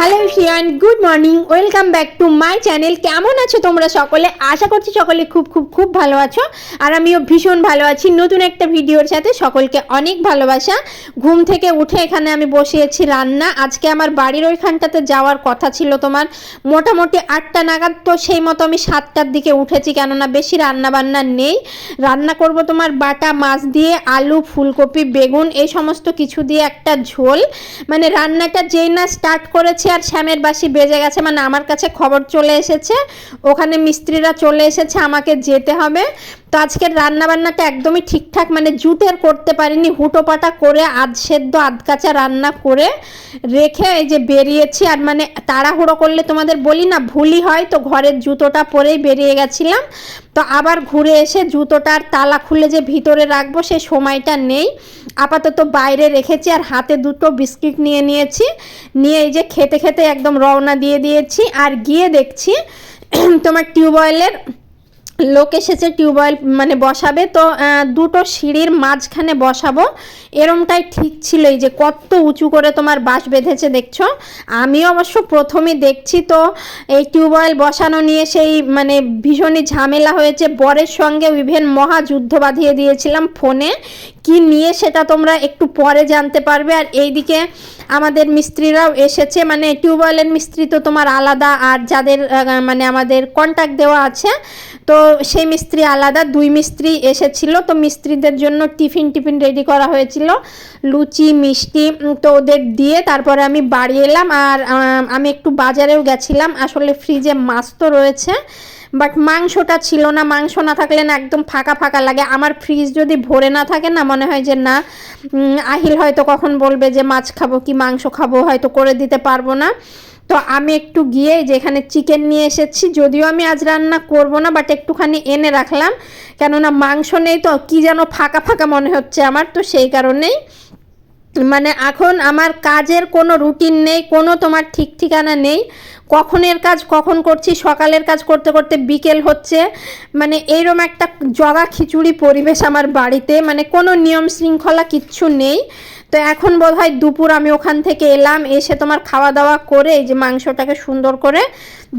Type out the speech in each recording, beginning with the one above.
Hello Shiyan good morning welcome back to my channel কেমন আছো তোমরা সকলে? আশা করছি সকলে খুব খুব খুব ভালো আছো। আর আমিও ভীষণ ভালো আছি। নতুন একটা ভিডিওর সাথে সকলকে অনেক ভালোবাসা। ঘুম থেকে উঠে এখানে আমি বসিয়েছি রান্না। আজকে আমার বাড়ির ওইখানটাতে যাওয়ার কথা ছিল তোমার। মোটামুটি আটটা নাগাদ তো সেই মতো আমি সাতটার দিকে উঠেছি, কেননা বেশি রান্না বান্না নেই। রান্না করব তোমার বাটা, মাছ দিয়ে, আলু, ফুলকপি, বেগুন, এই সমস্ত কিছু দিয়ে একটা ঝোল। মানে রান্নাটা যেই না স্টার্ট করেছি আর শ্যামের বাসি বেজে গেছে মানে আমার কাছে খবর চলে এসেছে। ওখানে মিস্ত্রিরা চলে এসেছে, আমাকে যেতে হবে। তো আজকের রান্না বান্নাটা একদমই ঠিকঠাক মানে জুতের করতে পারিনি, হুটোপাটা করে আধ সেদ্ধ, আধ কাঁচা রান্না করে রেখে এই যে বেরিয়েছি। আর মানে তাড়াহুড়ো করলে তোমাদের বলি না, ভুলই হয়, তো ঘরের জুতোটা পরেই বেরিয়ে গেছিলাম। তো আবার ঘুরে এসে জুতোটার তালা খুলে যে ভিতরে রাখব, সে সময়টা নেই। আপাতত বাইরে রেখেছি আর হাতে দুটো বিস্কিট নিয়ে নিয়েছি। নিয়ে এই যে খেতে খেতে একদম রওনা দিয়ে দিয়েছি। আর গিয়ে দেখছি, তোমার টিউবওয়েলের লোক এসেছে টিউবওয়েল মানে বসাবে, তো দুটো সিঁড়ির মাঝখানে বসাবো। এরমটাই ঠিক ছিল, এই যে কত উঁচু করে তোমার বাঁশ বেঁধেছে দেখছ? আমি অবশ্য প্রথমে দেখছি, তো এই টিউবওয়েল বসানো নিয়ে সেই মানে ভীষণই ঝামেলা হয়েছে। বরের সঙ্গে ইভেন মহাযুদ্ধ বাঁধিয়ে দিয়েছিলাম ফোনে। কি নিয়ে সেটা তোমরা একটু পরে জানতে পারবে। আর এইদিকে আমাদের মিস্ত্রিরাও এসেছে মানে টিউবওয়েলের মিস্ত্রি তো তোমার আলাদা, আর যাদের মানে আমাদের কন্ট্যাক্ট দেওয়া আছে তো সেই মিস্ত্রি আলাদা, দুই মিস্ত্রি এসেছিল। তো মিস্ত্রিদের জন্য টিফিন টিফিন রেডি করা হয়েছিল। লুচি, মিষ্টি তো ওদের দিয়ে তারপরে আমি বাড়ি এলাম। আর, আমি একটু বাজারেও গেছিলাম। আসলে ফ্রিজে মাছ তো রয়েছে। বাট মাংসটা ছিল না, মাংস না থাকলে না একদম ফাঁকা ফাঁকা লাগে। আমার ফ্রিজ যদি ভরে না থাকে না, মনে হয় যে না আহিল হয়তো কখন বলবে যে মাছ খাব কি মাংস খাব, হয়তো করে দিতে পারব না। তো আমি একটু গিয়ে যেখানে চিকেন নিয়ে এসেছি, যদিও আমি আজ রান্না করব না বাট একটুখানি এনে রাখলাম। কেননা মাংস নেই তো, কি যেন ফাঁকা ফাঁকা মনে হচ্ছে আমার, তো সেই কারণেই মানে এখন আমার কাজের কোনো রুটিন নেই, কোনো তোমার ঠিক ঠিকানা নেই। কখনের কাজ কখন করছি, সকালের কাজ করতে করতে বিকেল হচ্ছে। মানে এইরকম একটা জগা খিচুড়ি পরিবেশ আমার বাড়িতে। মানে কোনো নিয়ম শৃঙ্খলা কিচ্ছু নেই। তো এখন বোধ হয় দুপুর আমি ওখান থেকে এলাম, এসে তোমার খাওয়া দাওয়া করে এই যে মাংসটাকে সুন্দর করে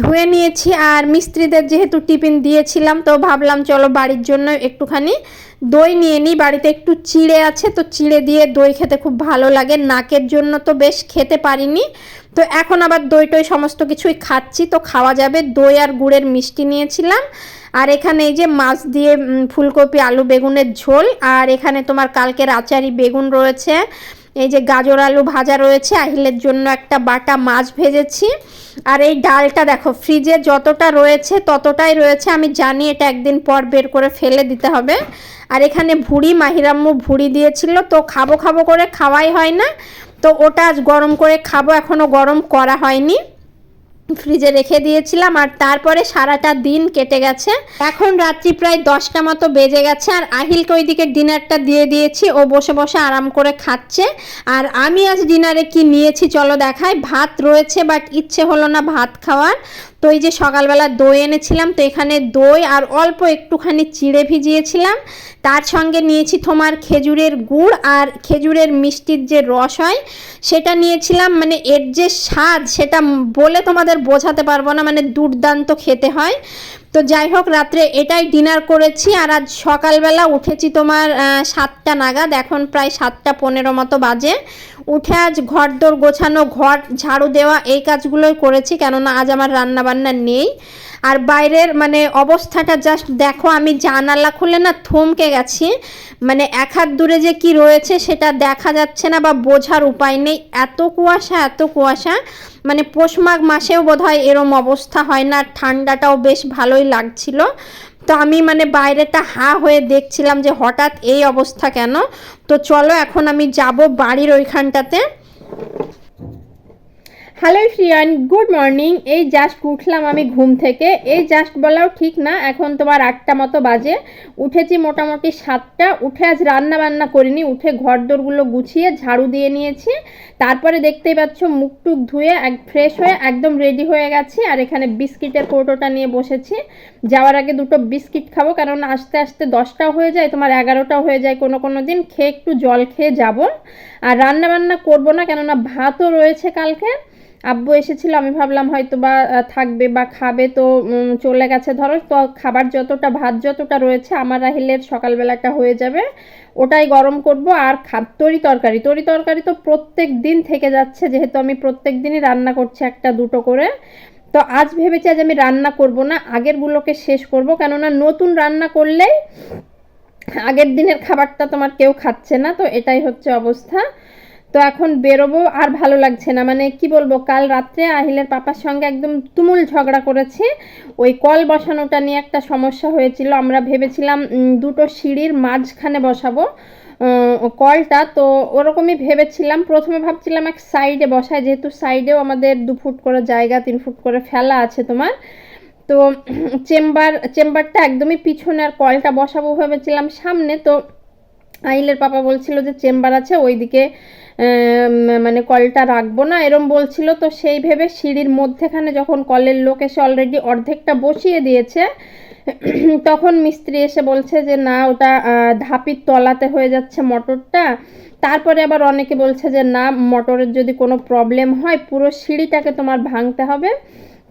ধুয়ে নিয়েছি। আর মিস্ত্রিদের যেহেতু টিফিন দিয়েছিলাম, তো ভাবলাম চলো বাড়ির জন্য একটুখানি দই নিয়ে নিই। বাড়িতে একটু চিড়ে আছে, তো চিড়ে দিয়ে দই খেতে খুব ভালো লাগে। নাকের জন্য তো বেশ খেতে পারিনি। তো এখন আবার দই টই সমস্ত কিছুই খাচ্ছি। তো খাওয়া যাবে। দই আর গুড়ের মিষ্টি নিয়েছিলাম। আর এখানে এই যে মাছ দিয়ে ফুলকপি, আলু, বেগুনের ঝোল, আর এখানে তোমার কালকের আচারি বেগুন রয়েছে, এই যে গাজর, আলু ভাজা রয়েছে, আহিলের জন্য একটা বাটা মাছ ভেজেছি, আর এই ডালটা দেখো, ফ্রিজে যতটা রয়েছে ততটাই রয়েছে, আমি জানি এটা একদিন পর বের করে ফেলে দিতে হবে, আর এখানে ভুড়ি, মাহিরাম্মু ভুড়ি দিয়েছিল, তো খাব খাব করে খাওয়াই হয় না, তো ওটা আজ গরম করে খাব এখনও গরম করা হয়নি ফ্রিজে রেখে দিয়েছিলাম আর তারপরে সারাটা দিন কেটে গেছে। এখন রাত্রি প্রায় দশটা মতো বেজে গেছে আর আহিলকে ওইদিকে ডিনারটা দিয়ে দিয়েছি। ও বসে বসে আরাম করে খাচ্ছে। আর আমি আজ ডিনারে কি নিয়েছি চলো দেখায় ভাত রয়েছে বাট ইচ্ছে হলো না ভাত খাওয়ার। তো এই যে সকালবেলা দই এনেছিলাম, তো এখানে দই আর অল্প একটুখানি চিড়ে ভিজিয়েছিলাম। তার সঙ্গে নিয়েছি তোমার খেজুরের গুড় আর খেজুরের মিষ্টির যে রস হয়, সেটা নিয়েছিলাম। মানে এর যে স্বাদ, সেটা বলে তোমাদের বোঝাতে পারব না মানে দুর্দান্ত খেতে হয়। তো যাই হোক, রাত্রে এটাই ডিনার করেছি আর আজ সকালবেলা উঠেছি তোমার সাতটা নাগাদ। এখন প্রায় সাতটা পনেরো মতো বাজে। উঠে আজ ঘর দোর গোছানো, ঘর ঝাড়ু দেওয়া, এই কাজগুলোই করেছি। কেননা আজ আমার রান্না বান্না নেই। আর বাইরের মানে অবস্থাটা জাস্ট দেখো, আমি জানালা খুলে না থমকে গেছি। মানে এক হাত দূরে যে কি রয়েছে সেটা দেখা যাচ্ছে না বা বোঝার উপায় নেই। এত কুয়াশা এত কুয়াশা। মানে পৌষ মাঘ মাসেও বোধ হয় এরম অবস্থা হয় না। ঠান্ডাটাও বেশ ভালোই লাগছিল। তো আমি মানে বাইরেটা হা হয়ে দেখছিলাম যে হঠাৎ এই অবস্থা কেন? তো চলো এখন আমি যাব বাড়ির ওইখানটাতে। Hello Shriyan good morning. এই জাস্ট উঠলাম আমি ঘুম থেকে। এই জাস্ট বলাও ঠিক না, এখন তোমার আটটা মতো বাজে। উঠেছি মোটামুটি সাতটা। উঠে আজ রান্না বান্না করিনি, উঠে ঘর দোরগুলো গুছিয়ে ঝাড়ু দিয়ে নিয়েছি। তারপরে দেখতেই পাচ্ছ মুখ টুক ধুয়ে এক ফ্রেশ হয়ে একদম রেডি হয়ে গেছি, আর এখানে বিস্কিটের কৌটোটা নিয়ে বসেছি। যাওয়ার আগে দুটো বিস্কিট খাব, কারণ আস্তে আস্তে দশটাও হয়ে যায়, তোমার এগারোটাও হয়ে যায় কোনো কোনো দিন, খেয়ে একটু জল খেয়ে যাব। আর রান্না বান্না করব না, কেননা ভাতও রয়েছে কালকে। আব্বু এসেছিল, আমি ভাবলাম হয়তো বা থাকবে বা খাবে তো চলে গেছে। ধরো, তো খাবার যতটা, ভাত যতটা রয়েছে, আমার রাহিলের সকালবেলাটা হয়ে যাবে। ওটাই গরম করব আর তরি তরকারি। তরি তরকারি তো প্রত্যেক দিন থেকে যাচ্ছে, যেহেতু আমি প্রত্যেক দিনই রান্না করছি একটা দুটো করে। তো আজ ভেবেছি আজ আমি রান্না করব না আগেরগুলোকে শেষ করব, কেননা নতুন রান্না করলেই আগের দিনের খাবারটা তোমার কেউ খাচ্ছে না। তো এটাই হচ্ছে অবস্থা। তো এখন বেরোবো আর ভালো লাগছে না। মানে কি বলব, কাল রাত্রে আহিলের পাপার সঙ্গে একদম তুমুল ঝগড়া করেছি। ওই কল বসানোটা নিয়ে একটা সমস্যা হয়েছিল। আমরা ভেবেছিলাম দুটো সিঁড়ির মাঝখানে বসাবো কলটা। তো ওরকমই ভেবেছিলাম। প্রথমে ভাবছিলাম এক সাইডে বসায়, যেহেতু সাইডেও আমাদের দু ফুট করে জায়গা, তিন ফুট করে ফেলা আছে তোমার। তো চেম্বার, চেম্বারটা একদমই পিছনে আর কলটা বসাবো ভেবেছিলাম সামনে। তো আহিলের পাপা বলছিল যে, চেম্বার আছে, ওইদিকে মানে কলটা রাখব না, এরম বলছিল। তো সেই ভেবে সিঁড়ির মধ্যেখানে যখন কলের লোক এসে অলরেডি অর্ধেকটা বসিয়ে দিয়েছে, তখন মিস্ত্রি এসে বলছে যে, না, ওটা ধাপির তলাতে হয়ে যাচ্ছে মোটরটা। তারপরে আবার অনেকে বলছে যে, না, মোটরের যদি কোনো প্রবলেম হয়, পুরো সিঁড়িটাকে তোমার ভাঙতে হবে।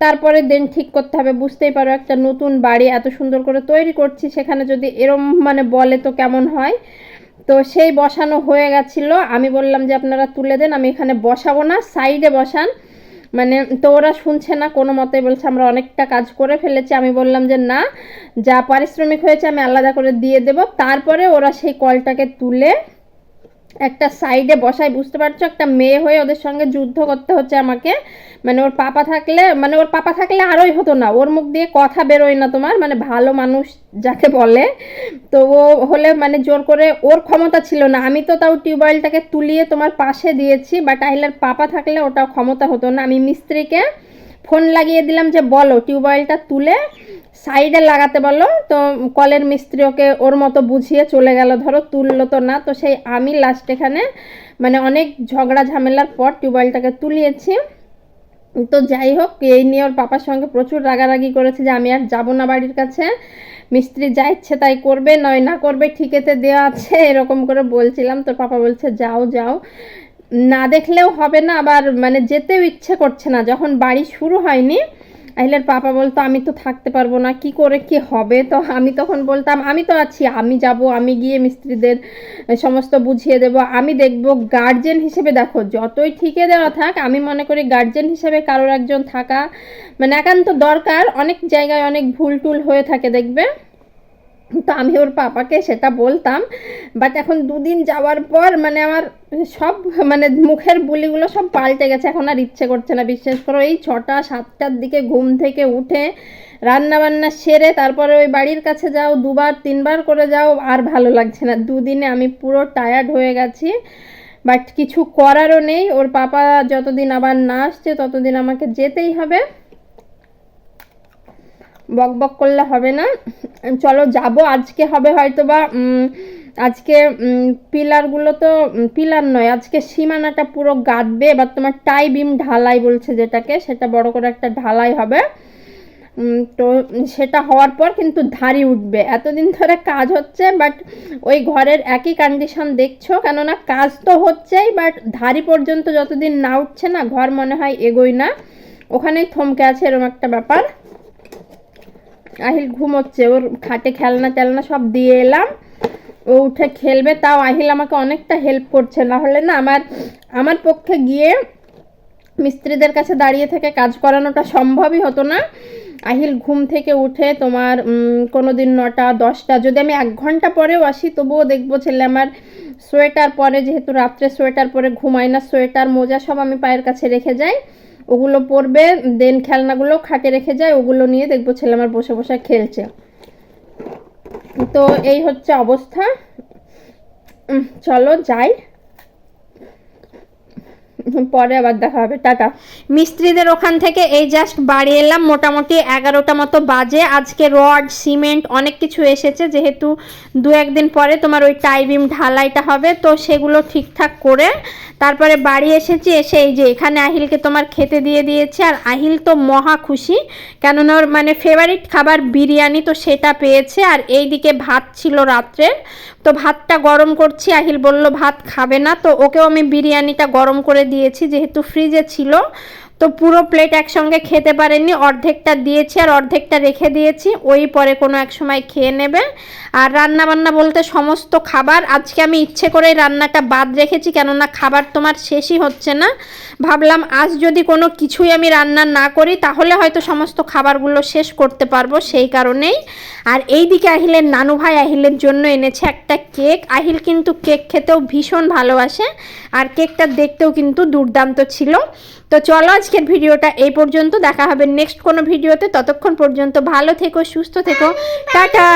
তারপরে দেন ঠিক করতে হবে। বুঝতেই পারো, একটা নতুন বাড়ি এত সুন্দর করে তৈরি করছি, সেখানে যদি এরম মানে বলে তো কেমন হয়? তো সেই বসানো হয়ে গেছিল। আমি বললাম যে, আপনারা তুলে দেন, আমি এখানে বসাবো না, সাইডে বসান। মানে তো ওরা শুনছে না, কোনো মতে বলছে, আমরা অনেকটা কাজ করে ফেলেছি। আমি বললাম যে, না, যা পারিশ্রমিক হয়েছে, আমি আলাদা করে দিয়ে দেব। তারপরে ওরা সেই কলটাকে তুলে একটা সাইডে বসাই বুঝতে পারছ? একটা মেয়ে হয়ে ওদের সঙ্গে যুদ্ধ করতে হচ্ছে আমাকে। মানে ওর পাপা থাকলে মানে ওর পাপা থাকলে আরোই হতো না। ওর মুখ দিয়ে কথা বেরোয় না তোমার মানে ভালো মানুষ যাকে বলে। তো ও হলে মানে জোর করে ওর ক্ষমতা ছিল না। আমি তো তাও টিউবওয়েলটাকে তুলিয়ে তোমার পাশে দিয়েছি বাট আহিলের পাপা থাকলে ওটা ক্ষমতা হতো না। আমি মিস্ত্রিকে ফোন লাগিয়ে দিলাম যে বলো টিউবওয়েলটা তুলে সাইডে লাগাতে বলো। তো কলের মিস্ত্রি ওকে ওর মতো বুঝিয়ে চলে গেল, ধরো তুললো তো না। তো সেই আমি লাস্ট এখানে মানে অনেক ঝগড়া ঝামেলার পর টিউবওয়েলটাকে তুলিয়েছি। তো যাই হোক, এই নিয়ে ওর পাপার সঙ্গে প্রচুর রাগারাগি করেছে যে আমি আর যাব না বাড়ির কাছে। মিস্ত্রি যা ইচ্ছে তাই করবে, নয় না করবে, ঠিকেতে দেওয়া আছে, এরকম করে বলছিলাম। তোর পাপা বলছে, যাও যাও। না দেখলেও হবে না, আবার মানে যেতেও ইচ্ছে করছে না। যখন বাড়ি শুরু হয়নি, আহিলের পাপা বলতো, আমি তো থাকতে পারব না, কি করে কি হবে? তো আমি তখন বলতাম, আমি তো আছি, আমি যাব, আমি গিয়ে মিস্ত্রিদের সমস্ত বুঝিয়ে দেব। আমি দেখব গার্জেন হিসেবে দেখো, যতই ঠিকে দেওয়া থাক, আমি মনে করি গার্জেন হিসেবে কারোর একজন থাকা মানে একান্ত দরকার। অনেক জায়গায় অনেক ভুল টুল হয়ে থাকে, দেখবে? তো আমি ওর পাপাকে সেটা বলতাম। বাট এখন দুদিন যাওয়ার পর মানে আমার সব মানে মুখের বুলিগুলো সব পাল্টে গেছে। এখন আর ইচ্ছে করছে না। বিশ্বাস করো, এই ছটা, সাতটার দিকে ঘুম থেকে উঠে রান্না বান্না সেরে তারপরে ওই বাড়ির কাছে যাও, দুবার, তিনবার করে যাও, আর ভালো লাগছে না। দুদিনে আমি পুরো টায়ার্ড হয়ে গেছি। বাট কিছু করারও নেই। ওর পাপা যতদিন আবার না আসছে, ততদিন আমাকে যেতেই হবে। বক বক করলে হবে না। চলো যাব, আজকে হবে হয়তো বা আজকে পিলারগুলো তো পিলার নয়, আজকে সীমানাটা পুরো গাঁদবে। এবার তোমার টাই বিম ঢালাই বলছে যেটাকে, সেটা বড় করে একটা ঢালাই হবে। তো সেটা হওয়ার পর কিন্তু ধারি উঠবে। এতদিন ধরে কাজ হচ্ছে বাট ওই ঘরের একই কন্ডিশন দেখছ, কেননা কাজ তো হচ্ছেই বাট ধারি পর্যন্ত যতদিন না উঠছে না, ঘর মনে হয় এগোই না। ওখানেই থমকে আছে এরকম একটা ব্যাপার। আহিল ঘুমোচ্ছে, ওর খাটে খেলনা টেলনা সব দিয়ে এলাম। ও উঠে খেলবে, তাও আহিল আমাকে অনেকটা হেল্প করছে। না হলে না আমার আমার পক্ষে গিয়ে মিস্ত্রিদের কাছে দাঁড়িয়ে থেকে কাজ করানোটা সম্ভবই হতো না। আহিল ঘুম থেকে উঠে তোমার কোনো দিন নটা, দশটা, যদি আমি এক ঘণ্টা পরেও আসি, তবুও দেখব ছেলে আমার সোয়েটার পরে, যেহেতু রাত্রে সোয়েটার পরে ঘুমায় না, সোয়েটার, মোজা সব আমি পায়ের কাছে রেখে যাই। ওগুলো পরবে দেন খেলনাগুলো খাটে রেখে যায়, ওগুলো নিয়ে দেখব ছেলে আমার বসে বসে খেলছে। তো এই হচ্ছে অবস্থা। চলো যাই। পরে আবার দেখা হবে, টাটা। মিস্ত্রিদের ওখান থেকে এই জাস্ট বাড়ি এলাম, মোটামুটি এগারোটা মতো বাজে। আজকে রড, সিমেন্ট অনেক কিছু এসেছে, যেহেতু দু একদিন পরে তোমার ওই টাইবিম ঢালাইটা হবে, তো সেগুলো ঠিকঠাক করে তারপরে বাড়ি এসেছি, এসে এই যে এখানে আহিলকে তোমার খেতে দিয়ে দিয়েছে, আর আহিল তো মহা খুশি, কেননা ওর মানে ফেভারিট খাবার বিরিয়ানি, তো সেটা পেয়েছে, আর এইদিকে ভাত ছিল রাত্রের। তো ভাতটা গরম করছি। আহিল বলল, ভাত খাবে না। তো ওকেও আমি বিরিয়ানিটা গরম করে দিয়েছি, যেহেতু ফ্রিজে ছিল। তো পুরো প্লেট একসঙ্গে খেতে পারেননি। অর্ধেকটা দিয়েছি আর অর্ধেকটা রেখে দিয়েছি। ওই পরে কোনো এক সময় খেয়ে নেবে। আর রান্না বান্না বলতে সমস্ত খাবার, আজকে আমি ইচ্ছে করে রান্নাটা বাদ রেখেছি, কেননা খাবার তোমার শেষই হচ্ছে না। ভাবলাম আজ যদি কোনো কিছুই আমি রান্না না করি, তাহলে হয়তো সমস্ত খাবারগুলো শেষ করতে পারব সেই কারণেই। আর এই দিকে আহিলের নানু ভাই আহিলের জন্য এনেছে একটা কেক। আহিল কিন্তু কেক খেতেও ভীষণ ভালোবাসে। আর কেকটা দেখতেও কিন্তু দুর্দান্ত ছিল। তো চলো আজকের ভিডিওটা এই পর্যন্ত, দেখা হবে নেক্সট কোনো ভিডিওতে। ততক্ষণ পর্যন্ত ভালো থেকো, সুস্থ থেকো। টাটা!